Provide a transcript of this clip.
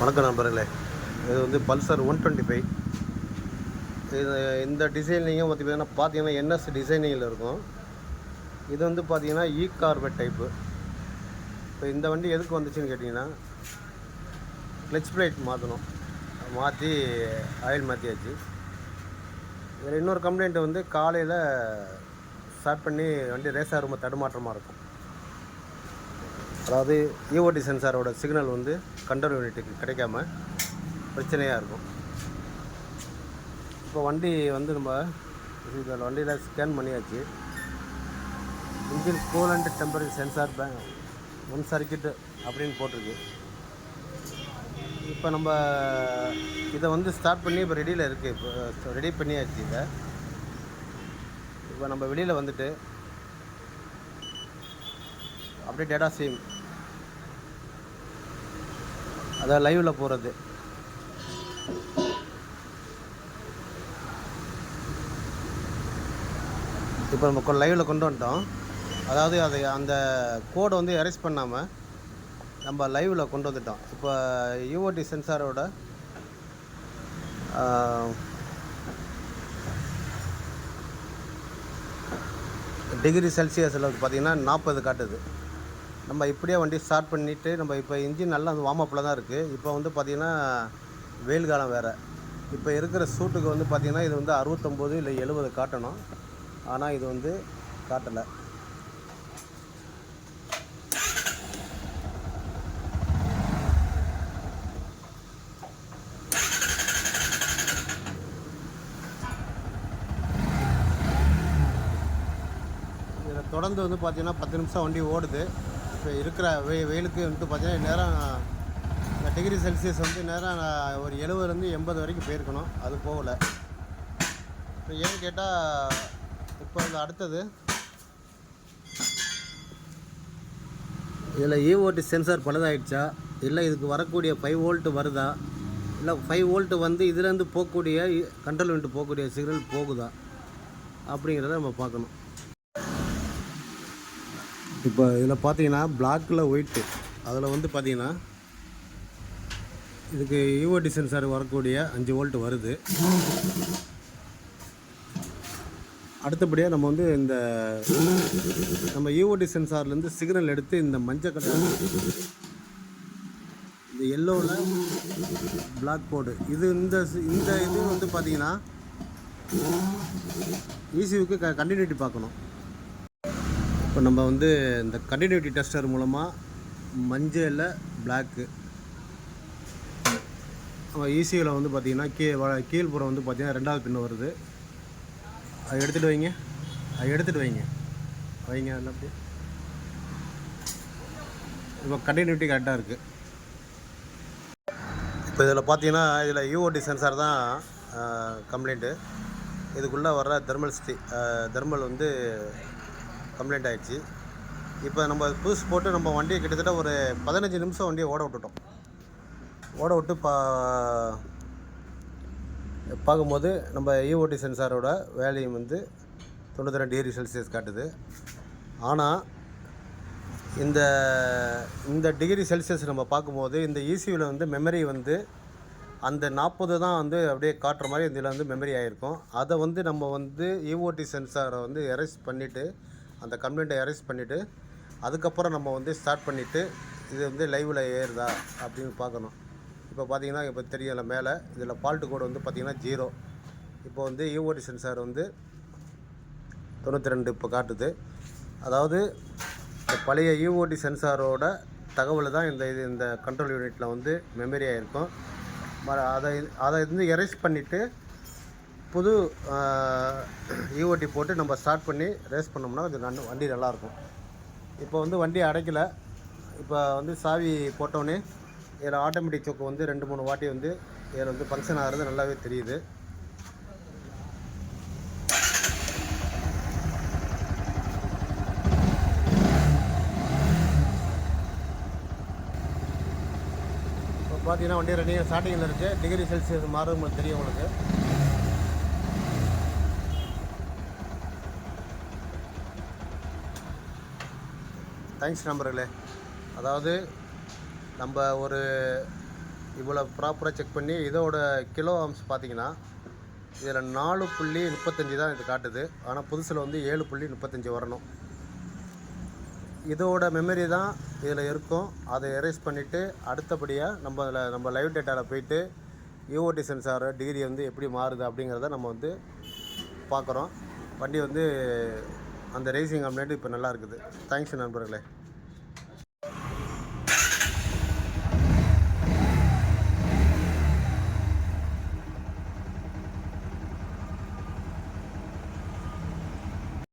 வணக்கம் நண்பர்களே. இது வந்து பல்சர் ஒன் டுவெண்ட்டி ஃபைவ். இது இந்த டிசைனிங்கும் பார்த்தீங்கன்னா பார்த்தீங்கன்னா என்எஸ் டிசைனிங்கில் இருக்கும். இது வந்து பார்த்தீங்கன்னா இ கார்பெட் டைப்பு இப்போ இந்த வண்டி எதுக்கு வந்துச்சுன்னு கேட்டிங்கன்னா கிளச் பிளேட் மாற்றணும் மாற்றி ஆயில் மாற்றியாச்சு இதில் இன்னொரு கம்ப்ளைண்ட் வந்து காலையில் ஸ்டார்ட் பண்ணி வண்டி ரேஸாக ரொம்ப தடுமாற்றமாக இருக்கும். அதாவது E இஓடி சென்சாரோட சிக்னல் வந்து கண்ட்ரோல் யூனிட்டுக்கு கிடைக்காம பிரச்சனையாக இருக்கும். இப்போ வண்டி வந்து நம்ம வண்டியில் ஸ்கேன் பண்ணியாச்சு. Engine and temper sensor pay one circuit அப்படின்னு போட்டிருக்கு. இப்போ நம்ம இதை வந்து ஸ்டார்ட் பண்ணி இப்போ ரெடியில் இருக்குது இப்போ ரெடி பண்ணியாச்சு இதை. இப்போ நம்ம வெளியில் வந்துட்டு அப்படியே டேட்டா சேம் அதான் லைவில் போகிறது இப்போ நம்ம லைவில் கொண்டு வந்துட்டோம். அதாவது அதை அந்த கோடை வந்து எரேஸ் பண்ணாமல் நம்ம லைவில் கொண்டு வந்துட்டோம். இப்போ யூஓடி சென்சாரோட டிகிரி செல்சியஸில் பார்த்தீங்கன்னா நாற்பது காட்டுது. நம்ம இப்படியே வண்டி ஸ்டார்ட் பண்ணிவிட்டு நம்ம இப்போ இன்ஜின் நல்லா அந்த வார்ம் அப்பில் தான் இருக்குது இப்போ வந்து பார்த்திங்கன்னா வெயில் காலம் வேறு. இப்போ இருக்கிற சூட்டுக்கு வந்து பார்த்திங்கன்னா இது வந்து அறுபத்தொம்போது இல்லை எழுபது காட்டணும். ஆனால் இது வந்து காட்டலை. தொடர்ந்து வந்து பார்த்தீங்கன்னா பத்து நிமிஷம் வண்டி ஓடுது. இப்போ இருக்கிற வெ வெயிலுக்கு வந்துட்டு பார்த்தீங்கன்னா நேரம் இந்த டிகிரி செல்சியஸ் வந்து நேரம் ஒரு எழுபதுலேருந்து எண்பது வரைக்கும் போயிருக்கணும். அது போகலை. இப்போ ஏன்னு கேட்டால் இப்போ இந்த அடுத்தது இதில் ஈஓடி சென்சார் பழுதாயிடுச்சா? இல்லை இதுக்கு வரக்கூடிய ஃபைவ் வோல்ட் வருதா? இல்லை ஃபைவ் வோல்ட்டு வந்து இதுலேருந்து போகக்கூடிய கண்ட்ரோல் வந்துட்டு போகக்கூடிய சிக்னல் போகுதா? அப்படிங்கிறத நம்ம பார்க்கணும். இப்போ இதில் பார்த்தீங்கன்னா பிளாக்கில் ஒயிட்டு. அதில் வந்து பார்த்தீங்கன்னா இதுக்கு ஈஓடி சென்சார் வரக்கூடிய அஞ்சு வோல்ட் வருது. அடுத்தபடியாக நம்ம வந்து இந்த நம்ம ஈஓடி சென்சார்லேருந்து சிக்னல் எடுத்து இந்த மஞ்சள் கலர் இந்த எல்லோவில் பிளாக் போர்டு இது இந்த இந்த இது வந்து பார்த்திங்கன்னா இசியூக்கு க கண்டினியூட்டி பார்க்கணும். இப்போ நம்ம வந்து இந்த கண்டினியூட்டி டெஸ்டர் மூலமாக மஞ்சளில் பிளாக்கு ஈசியில் வந்து பார்த்தீங்கன்னா கீ கீழ்ப்புறம் வந்து பார்த்திங்கன்னா ரெண்டாவது பின்னு வருது. அதை எடுத்துகிட்டு வைங்க. அதை எடுத்துகிட்டு வைங்க. வைங்க அதில் அப்படியே. இப்போ கண்டினியூட்டி கரெக்டாக இருக்குது இப்போ இதில் பார்த்தீங்கன்னா இதில் யூஓடி சென்சார் தான் கம்ப்ளைண்ட்டு இதுக்குள்ளே வர்ற தெர்மல் ஸ்டி தெர்மல் வந்து கம்ப்ளைண்ட் ஆகிடுச்சு இப்போ நம்ம புதுசு போட்டு நம்ம வண்டியை கிட்டத்தட்ட ஒரு பதினஞ்சு நிமிஷம் வண்டியை ஓட விட்டுட்டோம். ஓட விட்டு பா பார்க்கும்போது நம்ம இஓடி சென்சாரோட வேலையும் வந்து தொண்ணூற்றி ரெண்டு டிகிரி செல்சியஸ் காட்டுது. ஆனால் இந்த இந்த டிகிரி செல்சியஸ் நம்ம பார்க்கும்போது இந்த இசியூவில் வந்து மெமரி வந்து அந்த நாற்பது தான் வந்து அப்படியே காட்டுற மாதிரி இதில் வந்து மெமரி ஆகிருக்கும் அதை வந்து நம்ம வந்து இஓடி சென்சாரை வந்து எரேஸ் பண்ணிவிட்டு அந்த கம்ப்ளைண்ட்டை எரேஸ் பண்ணிவிட்டு அதுக்கப்புறம் நம்ம வந்து ஸ்டார்ட் பண்ணிவிட்டு இது வந்து லைவில் ஏறுதா அப்படின்னு பார்க்கணும். இப்போ பார்த்தீங்கன்னா இப்போ தெரியல மேலே. இதில் ஃபால்ட்டு கோடு வந்து பார்த்திங்கன்னா ஜீரோ இப்போ வந்து இஓடி சென்சார் வந்து தொண்ணூற்றி ரெண்டு இப்போ காட்டுது. அதாவது இந்த பழைய யூஓடி சென்சாரோட தகவல் தான் இந்த இது இந்த கண்ட்ரோல் யூனிட்டில் வந்து மெமரியாக இருக்கும் அதை அதை வந்து எரேஸ் பண்ணிவிட்டு புது ஈஓடி போட்டு நம்ம ஸ்டார்ட் பண்ணி ரேஸ் பண்ணோம்னா கொஞ்சம் நன் வண்டி நல்லாயிருக்கும் இப்போ வந்து வண்டி அடைக்கலை. இப்போ வந்து சாவி போட்டோன்னே இதில் ஆட்டோமேட்டிக் சொக்கு வந்து ரெண்டு மூணு வாட்டி வந்து இதில் வந்து ஃபங்க்ஷன் ஆகிறது நல்லாவே தெரியுது. இப்போ பார்த்தீங்கன்னா வண்டி ரெண்டு ஸ்டார்டிங்கில் இருக்குது டிகிரி செல்சியஸ் மாறும் தெரியும் உங்களுக்கு. தேங்க்ஸ் நம்பர்களே அதாவது நம்ம ஒரு இவ்வளோ ப்ராப்பராக செக் பண்ணி இதோட கிலோ அம்ஸ் பார்த்தீங்கன்னா இதில் நாலு புள்ளி முப்பத்தஞ்சு தான் இது காட்டுது. ஆனால் புதுசில் வந்து ஏழு புள்ளி முப்பத்தஞ்சு வரணும். இதோட மெமரி தான் இதில் இருக்கும். அதை எரேஸ் பண்ணிவிட்டு அடுத்தபடியாக நம்ம அதில் நம்ம லைவ் டேட்டாவில் போயிட்டு யூஓடி சென்சார் டிகிரி வந்து எப்படி மாறுது அப்படிங்கிறத நம்ம வந்து பார்க்குறோம். வண்டி வந்து அந்த ரேசிங் கம்ப்ளைண்ட் இப்போ நல்லா இருக்குது. தேங்க்ஸ் நண்பர்களே.